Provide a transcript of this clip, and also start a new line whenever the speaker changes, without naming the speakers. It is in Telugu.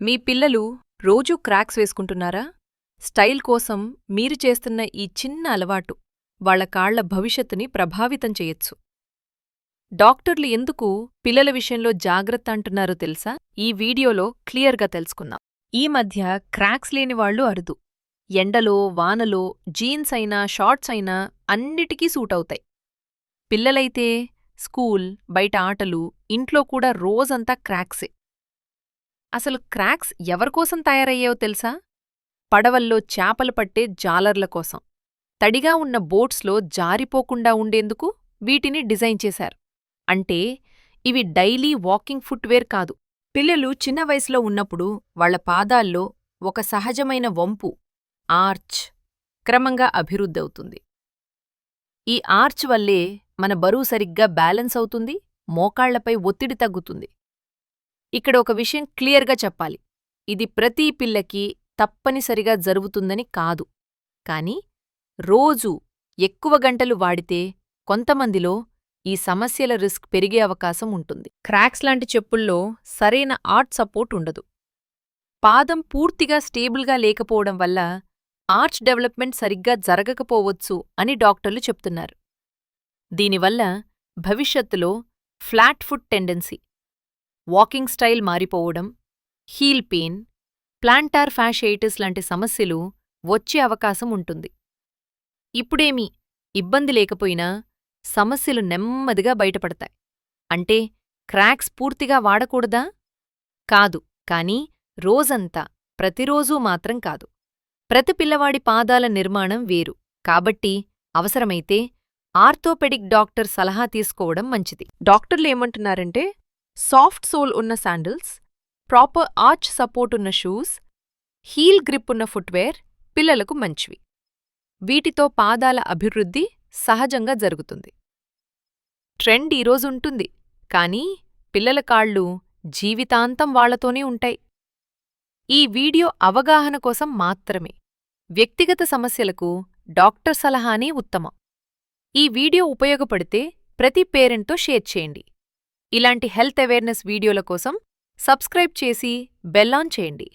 మీ పిల్లలు రోజూ క్రాక్స్ వేసుకుంటున్నారా? స్టైల్ కోసం మీరు చేస్తున్న ఈ చిన్న అలవాటు వాళ్ళ కాళ్ళ భవిష్యత్తుని ప్రభావితం చెయ్యొచ్చు డాక్టర్లు ఎందుకు పిల్లల విషయంలో జాగ్రత్త అంటున్నారో తెలుసా? ఈ వీడియోలో క్లియర్గా తెలుసుకుందాం. ఈ మధ్య క్రాక్స్ లేని వాళ్ళు అరుదు. ఎండలో వానలో జీన్స్ అయినా షార్ట్స్ అయినా అన్నిటికీ సూటవుతాయి పిల్లలైతే స్కూల్ బయట ఆటలు ఇంట్లో కూడా రోజంతా క్రాక్సే. అసలు క్రాక్స్ ఎవరికోసం తయారయ్యాయో తెలుసా? పడవల్లో చేపలు పట్టే జాలర్ల కోసం. తడిగా ఉన్న బోట్స్లో జారిపోకుండా ఉండేందుకు వీటిని డిజైన్ చేశారు. అంటే ఇవి డైలీ వాకింగ్ ఫుట్వేర్ కాదు. పిల్లలు చిన్న వయసులో ఉన్నప్పుడు వాళ్ళ పాదాల్లో ఒక సహజమైన వంపు ఆర్చ్ క్రమంగా అభివృద్ధవుతుంది ఈ ఆర్చ్ వల్లే మన బరువు సరిగ్గా బ్యాలెన్స్ అవుతుంది మోకాళ్ళపై ఒత్తిడి తగ్గుతుంది. ఇక్కడ ఒక విషయం క్లియర్గా చెప్పాలి. ఇది ప్రతి పిల్లకి తప్పనిసరిగా జరుగుతుందని కాదు. కాని రోజూ ఎక్కువ గంటలు వాడితే కొంతమందిలో ఈ సమస్యల రిస్క్ పెరిగే అవకాశం ఉంటుంది. క్రాక్స్ లాంటి చెప్పుల్లో సరైన ఆర్ట్ సపోర్ట్ ఉండదు. పాదం పూర్తిగా స్టేబుల్గా లేకపోవడం వల్ల ఆర్చ్ డెవలప్మెంట్ సరిగ్గా జరగకపోవచ్చు అని డాక్టర్లు చెప్తున్నారు. దీనివల్ల భవిష్యత్తులో flat foot tendency walking style మారిపోవడం హీల్ పెయిన్ ప్లాంటార్ ఫ్యాషైటిస్ లాంటి సమస్యలు వచ్చే అవకాశం ఉంటుంది. ఇప్పుడేమీ ఇబ్బంది లేకపోయినా సమస్యలు నెమ్మదిగా బయటపడతాయి. అంటే క్రాక్స్ పూర్తిగా వాడకూడదా? కాదు కానీ రోజంతా ప్రతిరోజూ మాత్రం కాదు. ప్రతి పిల్లవాడి పాదాల నిర్మాణం వేరు. కాబట్టి అవసరమైతే ఆర్థోపెడిక్ డాక్టర్ సలహా తీసుకోవడం మంచిది. డాక్టర్లు ఏమంటున్నారంటే సాఫ్ట్ సోల్ ఉన్న శాండిల్స్ ప్రాపర్ ఆర్చ్ సపోర్ట్ ఉన్న షూస్ హీల్ గ్రిప్ ఉన్న ఫుట్వేర్ పిల్లలకు మంచివి. వీటితో పాదాల అభివృద్ధి సహజంగా జరుగుతుంది. ట్రెండ్ ఈరోజుంటుంది కానీ పిల్లల కాళ్ళు జీవితాంతం వాళ్ళతోనే ఉంటాయి. ఈ వీడియో అవగాహన కోసం మాత్రమే. వ్యక్తిగత సమస్యలకు డాక్టర్ సలహానే ఉత్తమం. ఈ వీడియో ఉపయోగపడితే ప్రతి పేరెంట్తో షేర్ చేయండి. ఇలాంటి హెల్త్ అవేర్నెస్ వీడియోల కోసం సబ్స్క్రైబ్ చేసి బెల్ ఆన్ చేయండి.